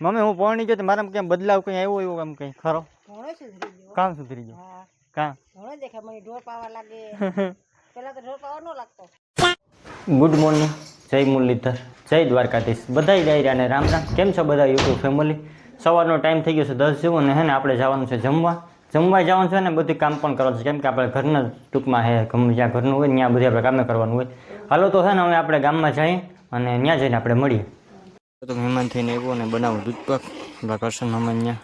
Mummy હું પોણી ગયો તો મારામાં ક્યાં બદલાવ કંઈ આવ્યો એવો એમ કંઈ? ખરો? ઘણો સુધરી ગયો. કામ સુધરી ગયો? હા. કાં? ઘણો દેખાય મને ઢોર પાવા લાગે. પેલા તો ઢોર પાવા ન લાગતો. Good morning. જય મુરલીધર. જય દ્વારકાધીશ. બધાય ડાયરા અને રામ રામ. કેમ છો બધા યુટ્યુબ ફેમિલી? સવારનો ટાઈમ થઈ ગયો છે દસ જેવો ને હે ને આપણે જવાનું છે જમવા. જમવા જવાનું છે ને બધું કામ પણ કરવાનું છે. કેમ કે આપણે ઘરના ટૂંકમાં હે જ્યાં ઘરનું હોય ત્યાં બધું આપણે કામે કરવાનું હોય. હાલો તો છે ને હવે આપણે ગામમાં જઈએ અને ત્યાં જઈને આપણે મળીએ. તો મહેમાન થઈને આવ્યો ને બનાવું દૂધ પાક. આપણા કરશન મહેમાન ત્યાં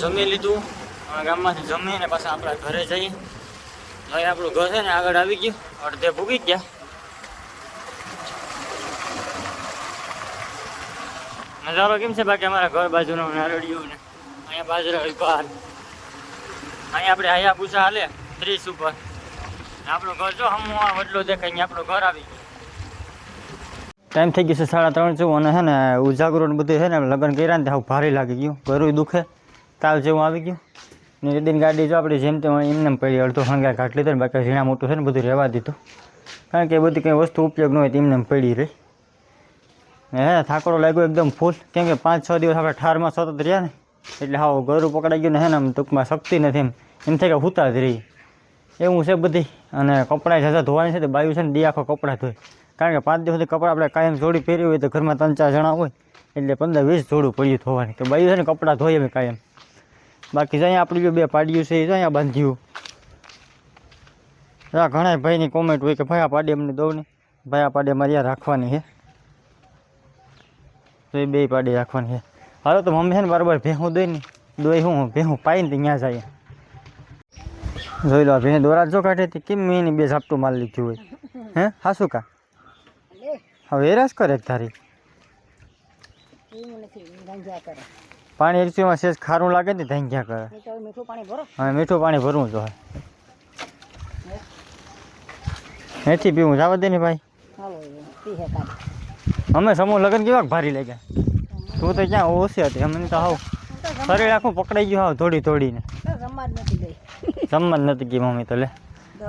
જમી લીધું. ગામમાંથી જમીને પાછા આપણા ઘરે જઈએ હવે આપણું ઘર છે ને આગળ આવી ગયું. અડધે ભૂગી ગયા. નજારો કેમ છે બાકી અમારા ઘર બાજુનો નારડિયું ને અહીંયા બાજરા આપણે આયા પૂછા હાલે, ત્રીસ ઉપર. આપણું ઘર જો હમું આ વડલો દેખાય, અહીંયા આપણું ઘર આવી ટાઈમ થઈ ગયો છે સાડા ત્રણ જેવું અને છે ને ઉજાગરો ને બધું છે ને, લગ્ન કર્યા ને ત્યાં ભારે લાગી ગયું. ઘરું દુખે, તાવ જેવું આવી ગયું. ને રીતિન ગાડી જો આપણે જેમ તેમ એમને પડી, અડધો હંગાર ઘાટ લીધો ને બાકી ઝીણા મોટું છે ને બધું રહેવા દીધું. કારણ કે બધી કંઈ વસ્તુ ઉપયોગ ન હોય તો એમને પડી રહી. હે, થાકડો લાગ્યો એકદમ ફૂલ. કેમ કે પાંચ છ દિવસ આપણે ઠારમાં સતત રહ્યા ને એટલે હાવ ગરું પકડાઈ ગયું ને હે આમ ટૂંકમાં શક્તિ નથી એમ. એમ થાય કે હુતા જ રહી. એવું છે બધી. અને કપડાં ઝાઝા ધોવાની છે તો બાયું છે ને દી આખો કપડાં ધોય. કારણ કે પાંચ દિવસથી કપડાં આપણે કાયમ જોડી પહેરી હોય તો ઘરમાં ત્રણ ચાર જણા હોય, એટલે પંદર વીસ જોડું પડ્યું ધોવાની. તો બાયું છે ને કપડાં ધોઈએ અમે કાયમ. બાકી જાય આપણું બે પાડ્યું છે, એ જાય બાંધ્યું. હા ઘણા ભાઈની કોમેન્ટ હોય કે ભાઈ આ પાડી અમને દઉં ને. ભાઈ આ પાડી યાર રાખવાની છે. તો એ બે પાડી રાખવાની છે. હાલો તો મમ્મી છે ને બરાબર ભેહું દોઈ ને. દોઈ હું ભેહું પાઈને ત્યાં જાય. જોઈ લો ભેહ દોરા જો કાઢે તે કેમ મેં બે ઝાપટું માલ લીધું હોય. હે હાસું કા? હવે એરાશ કરે કરે પાણી એરસીમાં સેજ ખારું લાગે ને ધાંગ્યા કરે. હા મીઠું પાણી ભરવું જો નથી પીવું જવા દે ને ભાઈ. અમે સમૂહ લગ્ન કેવા ભારી લાગ્યા? તું તો ક્યાં ઓછી હતી? અમને તો હાવ શરીર આખું પકડાઈ ગયું હાવ થોડી થોડીને જમવા જ નથી ગઈ મમ્મી તો લે.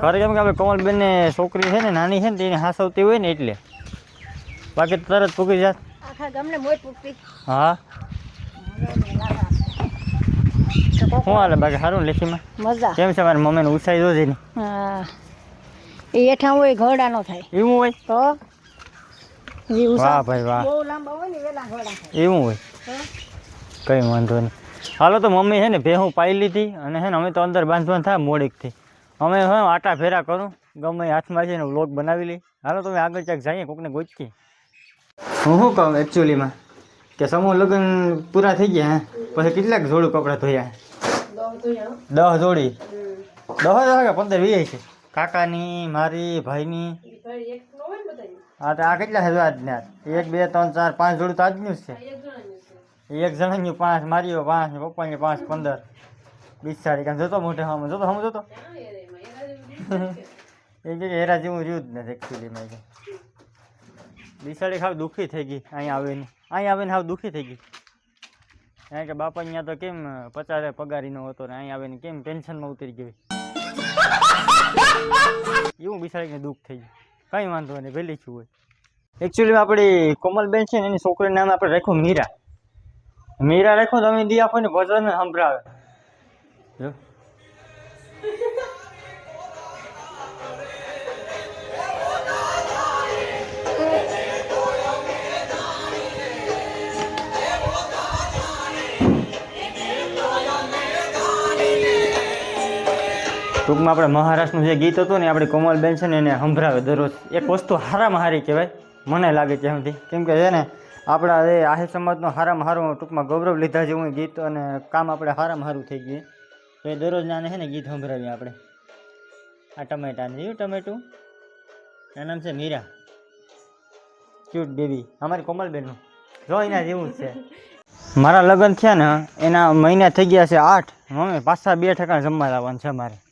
ખરે કેમ કે આપણે કોમલબેન ને છોકરી છે ને નાની છે ને તેને હાસવતી હોય ને એટલે. બાકી તરત પૂકી જાત. હા? શું હાલે બાકી? સારું ને લેખીમાં? મજા. કેમ છે મારી મમ્મીને ઉછાઈ જોજે ને હા. એ હેઠા હોય ઘરડા નો થાય. એવું હોય? તો? વાહ ભાઈ વાહ. એવું હોય? કંઈ વાંધો નહીં. હાલો તો મમ્મી છે ને ભેહું પાઈ લીધી અને છે ને અમે તો અંદર બાંધવાનું થાય મોડીકથી. અમે હવે આટા ફેરા કરું. ગમે હાથમાં છે ને વ્લોગ બનાવી લઈ હાલો તો આગળ ક્યાંક જઈએ કોકને ગોચકી હું શું કહું એકચ્યુઅલીમાં કે સમૂહ લગ્ન પૂરા થઈ ગયા હે? પછી કેટલાક જોડું કપડાં ધોયા દસ જોડી? દસ દસ કે પંદર વીસ છે. કાકાની મારી ભાઈની? હા તો આ કેટલા છે આજના એક બે ત્રણ ચાર પાંચ જોડું તો આજનું જ છે. એક જણાની પાંચ મારીઓ પાંચ પપ્પાની પાંચ પંદર. બિચારી કાંઈ જોતો મોટે હમ જોતો હમ જોતો? એ કે હેરા જેવું રહ્યું જ નથી. એકચ્યુઅલીમાં કે બિસાડી ખાવ દુઃખી થઈ ગઈ અહીંયા આવીને. અહીંયા આવીને હાવ દુઃખી થઈ ગઈ. કારણ કે બાપા અહીંયા તો કેમ પચાસ પગારીનો હતો ને અહીંયા આવીને કેમ ટેન્શનમાં ઉતરી ગઈ. એવું બિસાડીને દુઃખ થઈ ગયું. કંઈ વાંધો નહીં વહેલી છું હોય. એકચ્યુઅલી આપણી કોમલબેન છે ને, એની છોકરીનું નામ આપણે રાખ્યું મીરા. મીરા રાખો તમે દી આપો ને ભજન સંભળાવે. જો ટૂંકમાં આપણે મહારાષ્ટ્રનું જે ગીત હતું ને આપણી કોમલબેન છે ને, એને સંભળાવે દરરોજ. એક વસ્તુ હારામાં હારી કહેવાય, મને લાગે છે સુધી કેમ કે છે ને, આપણા એ આહિર સમાજનો હારામાં હારું ટૂંકમાં ગૌરવ લીધા જેવું ગીત અને કામ આપણે હારામાં હારું થઈ ગયું. તો એ દરરોજ નાને છે ને ગીત સંભળાવીએ આપણે. આ ટમેટાને. જોયું ટમેટું? એના નામ છે મીરા. Cute baby. અમારી કોમલબેનનું. જો એના જેવું જ છે. મારા લગ્ન થયા ને, એના મહિના થઈ ગયા છે આઠ. મમ્મી પાછા બે ઠેકાણ જમવા લાવવાનું છે મારે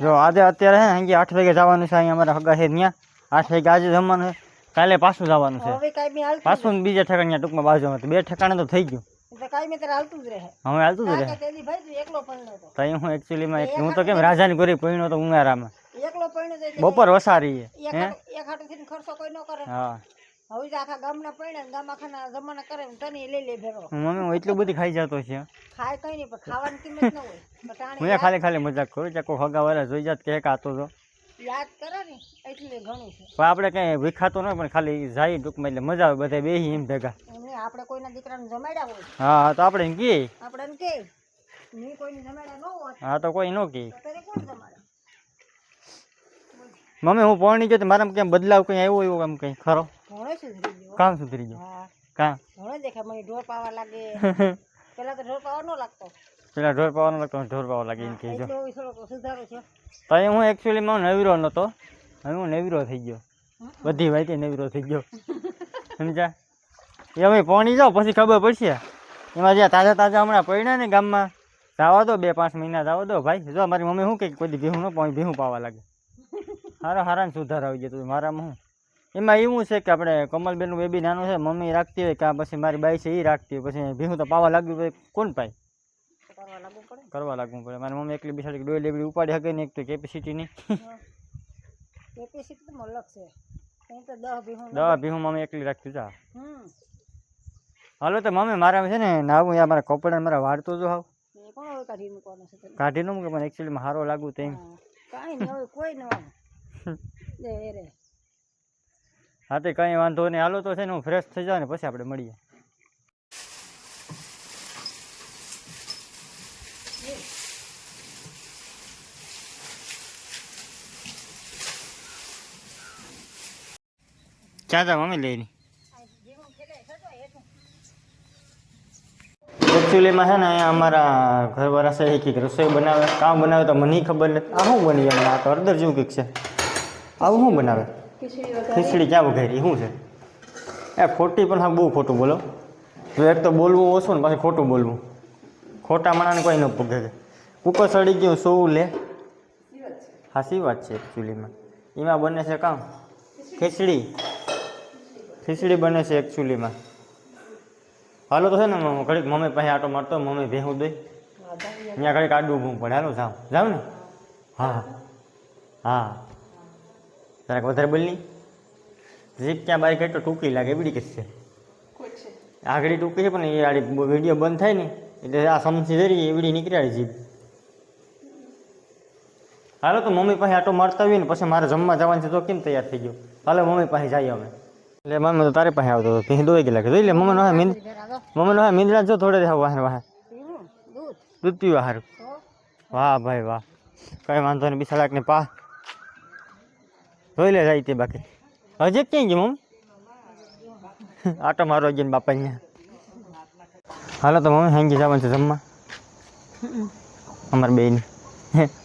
જો આજે અત્યારે છે ને અહીંયા આઠ વાગે જવાનું છે અહીંયા અમારા હગા છે ત્યાં. આઠ વાગે આજે જમવાનું છે. કાલે પાછું જવાનું છે. પાછું બીજા ઠેકાણ ટૂંકમાં બાજુમાં બે ઠેકાણે તો થઈ ગયું. હવે હાલતું જ રહે. કે તેદી ભાઈ તું એકલો પરણ્યો હતો તો. અહીં હું એકચ્યુઅલીમાં એક હું તો કેમ રાજાની ગોરી પૈણો તો ઉનાળામાં. બપોર વસારી હે. હવે આખા ગામના ને ગામ આખાના જમાના કરે તને લઈ લે ભેરો. મમ્મી હું એટલું બધું ખાઈ જતો છે. ખાય કઈ નહીં પણ ખાવાની કિંમત ન હોય. પણ હું ખાલી ખાલી મજાક કરું ચાકો હગાવાળા જોઈ જાત કે આતો તો. યાદ કરે ને એટલે ઘણું છે. પણ આપણે કઈ વિખાતો ન હોય પણ ખાલી જાય ટૂંકમાં એટલે મજા આવે બધા બેહી એમ ભેગા. આપણે કોઈના દીકરાને જમાડ્યા હોય? હા હા તો આપણે કે આપણે એમ કે મેં કોઈને જમાડ્યા ન હોત. હા તો કોઈ ન જમાડે? મમ્મી હું પહોંચી ગયો તો મારામાં કેમ બદલાવ કંઈ આવ્યો એવો આમ કંઈ ખરો? ઘણો સુધરી ગયો કામ સુધરી ગયો? હા. કાં? ઘણો દેખાય મને ઢોર પાવા લાગે. પેલા તો ઢોર પાવા ન લાગતો. પેલા ઢોર પાવાનો લાગતો ઢોર પાવા લાગે એમ કહેજો. સુધારો છે. તો હું હું એકચ્યુઅલીમાં નવીરો નહોતો હવે હું નવીરો થઈ ગયો. બધી વાતે નવીરો થઈ ગયો. સમજ્યા? એ હવે પહોંચી જાઓ પછી ખબર પડશે. એમાં જ્યાં તાજા તાજા હમણાં પડ્યા ને ગામમાં જવા દો બે પાંચ મહિના જવા દો ભાઈ. જો મારી મમ્મી શું કહે કે કોઈ ભીહું ન પાણી ભીહું પાવા લાગે. હારા હારા સુધાર આવી જતો મારામાં હું એમાં એવું છે કે આપણે કમલબેનનું બેબી નાનું છે મમ્મી રાખતી હોય કાં પછી મારી બાઈ છે એ રાખતી હોય પછી ભીહું તો પાવા લાગ્યું હોય કોણ પાય? કરવા લાગવું પડે મારી મમ્મી એકલી બિસાડી ડોય લેબડી ઉપાડી શકે ને એક તો કેપેસિટી નહીં કેપેસિટી તો છે. દહ ભીહું મમ્મી એકલી રાખતી જા હાલો તો મમ્મી મારા છે ને નાવું યા મારા કપડા મારા વાળતો જો હાવ. કાઢી નું ન મૂકે પણ એકચ્યુઅલીમાં સારો લાગુ તેમ. કાંઈ નહીં હવે કોઈ ન રે. હા તે કંઈ વાંધો નહીં. હાલો તો છે ને હું ફ્રેશ થઈ જાઉં ને પછી આપણે મળીએ. જા મમ્મી લઈ એકચ્યુઅલીમાં છે ને અહીંયા અમારા ઘરવાળા છે કંઈક રસોઈ બનાવે. કામ બનાવે તો મને ખબર નથી. આ શું બની આ તો અડદર જેવું કંઈક છે. આવું શું બનાવે? ખીચડી ક્યાં વઘારી? શું છે? એ ખોટી પણ હા બહુ ખોટું બોલો. જો એક તો બોલવું ઓછું ને પાછું ખોટું બોલવું. ખોટા માણાને કોઈ ન પગે કુકર સડી ગયું સોવું લે. હાસી વાત છે એકચ્યુઅલીમાં એમાં બને છે કામ? ખીચડી. ખીચડી બને છે એકચ્યુઅલીમાં હાલો તો છે ને ઘડીક મમ્મી પાસે આટો મારતો મમ્મી ભેહું દઈ. ત્યાં ઘડીક આડું ઊભું પડે. હાલો જાઉં જાઉં ને? હા. હા. જરાક વધારે બોલની? જીપ ક્યાં બાઈક તો ટૂંકી લાગે એવડી કે છે. આગળ ટૂંકી છે પણ એ આડી વીડિયો બંધ થાય ને એટલે આ સમસી જરી એવડી નીકળી જીપ હાલો તો મમ્મી પાસે આટો મારતા આવીએ ને પછી મારે જમવા જવાનું છે તો કેમ તૈયાર થઈ ગયો? હાલો મમ્મી પાસે જઈએ અમે એટલે મમ્મી તો તારી પાસે આવતો હતો પછી દોઈ ગયેલા કે જોઈ લે મમ્મી નો મીંદ જરા દો મમ્મી નો મીંદડા જો થોડે દેખાવ વાહન વાહન પીવું? દૂધ? દૂધ પીવા હારું. તો? વાહ ભાઈ વાહ. કઈ વાંધો નહીં બિસાડાક ને પા જોઈ લે જાય તે બાકી. હજી ક્યાં ગયું મમ્મી? આટો મારો જઈને બાપા અહીંયા હાલો તો મમ્મી હેંગી જવાનું છે જમવા. અમારા બેન.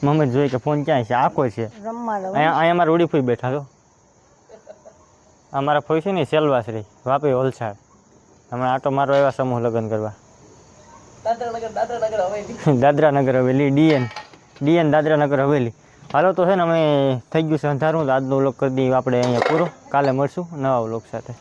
મમ્મી જોઈ કે ફોન ક્યાં છે? આખો છે. અહીંયા અમારા ઉડી ફોઈ બેઠા છો. અમારા ફોઈ છે ને સેલવાસરી વાપી વલસાડ. હમણાં આટો મારો એવા સમૂહ લગ્ન કરવા. દાદરા નગર હવેલી. ડીએન. ડીએન દાદરા નગર હવેલી. હાલો તો છે ને અમે થઈ ગયું છે અંધારું આજનો વ્લોગ કરી દઈએ. આપણે અહીંયા પૂરો. કાલે મળશું નવા વ્લોગ સાથે.